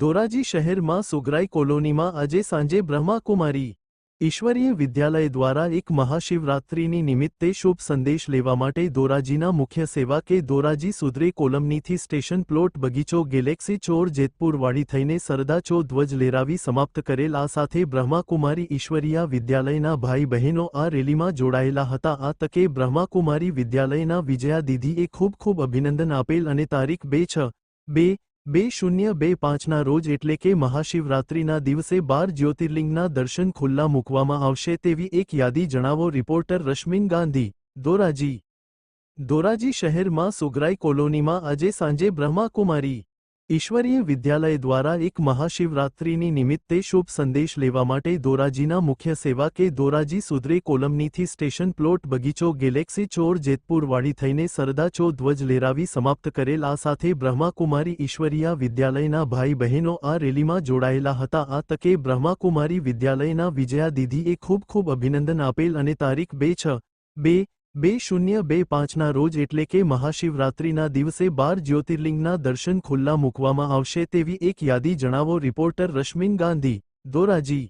ધોરાજી શહેરમાં સુગરાઈ કોલોનીમાં આજે સાંજે બ્રહ્માકુમારી ઈશ્વરીય વિદ્યાલય દ્વારા એક મહાશિવરાત્રિની નિમિત્તે શુભ સંદેશ લેવા માટે ધોરાજીના મુખ્ય સેવા કે ધોરાજી સુદરે કોલમનીથી સ્ટેશન પ્લોટ બગીચો ગેલેક્સી ચોર જેતપુરવાડી થઈને સરદા ચો ધ્વજ લેરાવી સમાપ્ત કરેલ આ સાથે બ્રહ્માકુમારી ઈશ્વરીય વિદ્યાલયના ભાઈ બહેનો આ રેલીમાં જોડાયેલા હતા. આ તકે બ્રહ્માકુમારી વિદ્યાલયના વિજયા દીદીએ ખૂબ ખૂબ અભિનંદન આપેલ અને તારીખ બે છ બે બે શૂન્ય બે પાંચના રોજ એટલે કે મહાશિવરાત્રિના દિવસે બાર જ્યોતિર્લિંગના દર્શન ખુલ્લા મૂકવામાં આવશે તેવી એક યાદી જણાવો રિપોર્ટર રશ્મિન ગાંધી, ધોરાજી. ધોરાજી શહેરમાં સુગરાઈ કોલોનીમાં આજે સાંજે બ્રહ્માકુમારી ઈશ્વરીય વિદ્યાલય દ્વારા એક મહાશિવરાત્રિની નિમિત્તે શુભ સંદેશ લેવા માટે દોરાજીના મુખ્ય સેવા કે દોરાજી સુધરે કોલમનીથી સ્ટેશન પ્લોટ બગીચો ગેલેક્સી ચોર જેતપુરવાડી થઈને સરદા ચો ધ્વજ લેરાવી સમાપ્ત કરેલ આ સાથે બ્રહ્માકુમારી ઈશ્વરીય વિદ્યાલયના ભાઈ બહેનો આ રેલીમાં જોડાયેલા હતા. આ તકે બ્રહ્માકુમારી વિદ્યાલયના વિજયા દીદીએ ખૂબ ખૂબ અભિનંદન આપેલ અને તારીખ બે છ બે બે શૂન્ય બે પાંચના રોજ એટલે કે મહાશિવરાત્રિના દિવસે બાર જ્યોતિર્લિંગના દર્શન ખુલ્લા મૂકવામાં આવશે તેવી એક યાદી જણાવો રિપોર્ટર રશ્મિન ગાંધી, ધોરાજી.